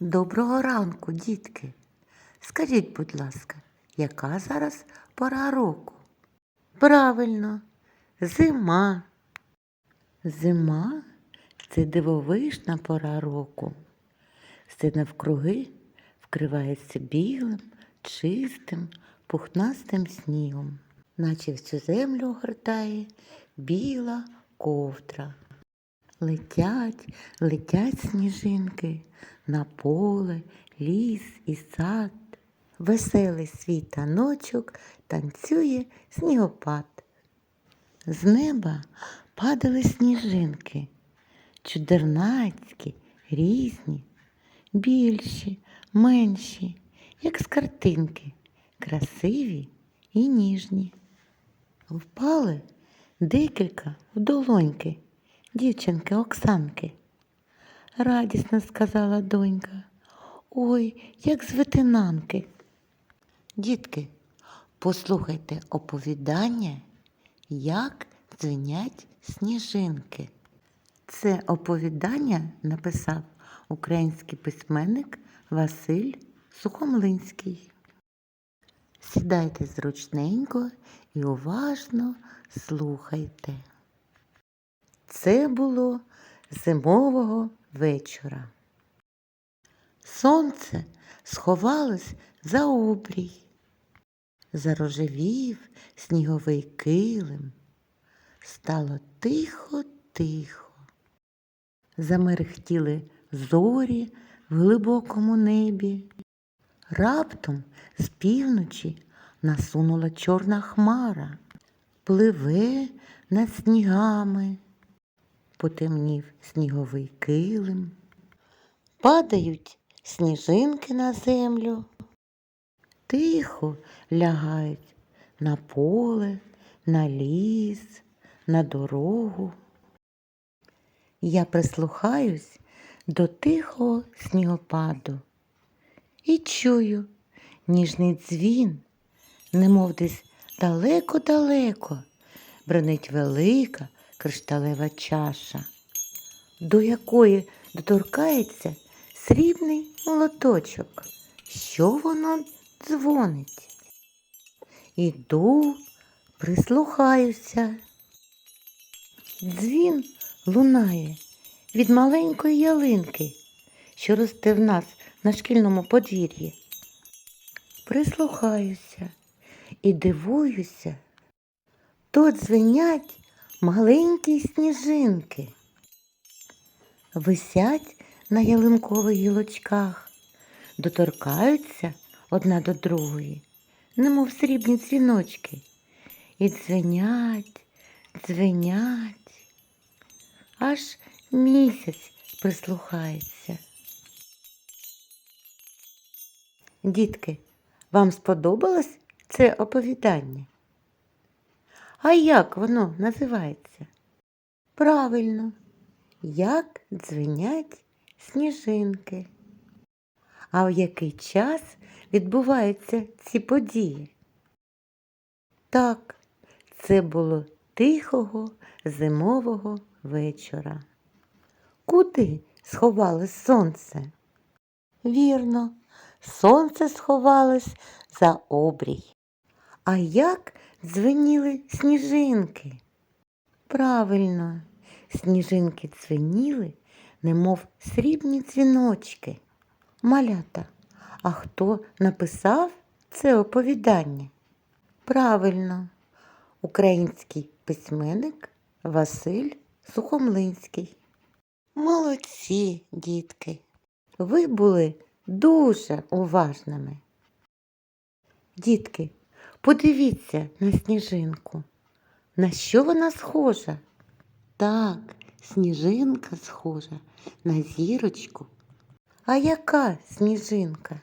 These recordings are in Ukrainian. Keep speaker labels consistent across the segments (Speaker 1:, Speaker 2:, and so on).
Speaker 1: Доброго ранку, дітки. Скажіть, будь ласка, яка зараз пора року? Правильно, зима. Зима це дивовижна пора року. Все навкруги вкривається білим, чистим, пухнастим снігом, наче всю землю огортає біла ковдра. Летять, летять сніжинки на поле, ліс і сад. Веселий свій таночок танцює снігопад. З неба падали сніжинки, чудернацькі, різні, більші, менші, як з картинки, красиві і ніжні. Впали декілька в долоньки дівчинки Оксанки. Радісно сказала донька. Ой, як з ветенанки. Дітки, послухайте оповідання, як дзвенять сніжинки. Це оповідання написав український письменник Василь Сухомлинський. Сідайте зручненько і уважно слухайте. Це було зимового вечора. Сонце сховалось за обрій, зарожевів сніговий килим. Стало тихо-тихо. Замерехтіли зорі в глибокому небі. Раптом з півночі насунула чорна хмара, пливе над снігами потемнів сніговий килим, падають сніжинки на землю, тихо лягають на поле, на ліс, на дорогу. Я прислухаюсь до тихого снігопаду і чую ніжний дзвін, немов десь далеко-далеко. Бренить велика кришталева чаша, до якої доторкається срібний молоточок. Що воно дзвонить? Іду, прислухаюся. Дзвін лунає від маленької ялинки, що росте в нас на шкільному подвір'ї. Прислухаюся і дивуюся, то дзвенять маленькі сніжинки. Висять на ялинкових гілочках, доторкаються одна до другої, немов срібні дзвіночки, і дзвенять, дзвенять, аж місяць прислухається. Дітки, вам сподобалось це оповідання? А як воно називається? Правильно, як дзвенять сніжинки. А в який час відбуваються ці події? Так, це було тихого зимового вечора. Куди сховалось сонце? Вірно, сонце сховалось за обрій. А як дзвеніли сніжинки? Правильно, сніжинки дзвеніли, немов срібні дзвіночки. Малята, а хто написав це оповідання? Правильно, український письменник Василь Сухомлинський. Молодці, дітки, ви були дуже уважними. Дітки, подивіться на сніжинку. На що вона схожа? Так, сніжинка схожа на зірочку. А яка сніжинка?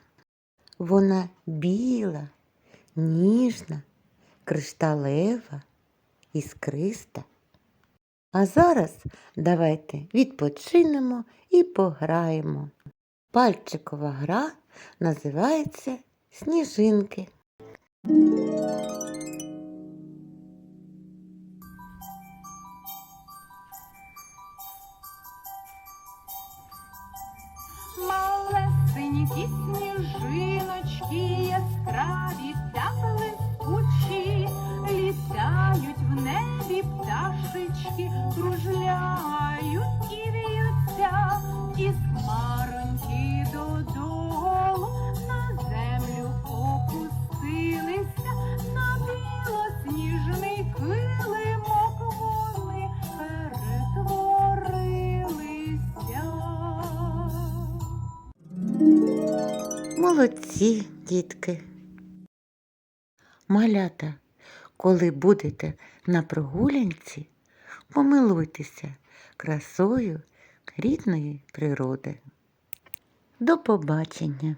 Speaker 1: Вона біла, ніжна, кришталева, іскриста. А зараз давайте відпочинемо і пограємо. Пальчикова гра називається Сніжинки.
Speaker 2: Малесенькі сніжиночки яскраві та блискучі, літають в небі пташечки, кружляють
Speaker 1: Молодці, дітки. Малята, коли будете на прогулянці, помилуйтеся красою рідної природи. До побачення!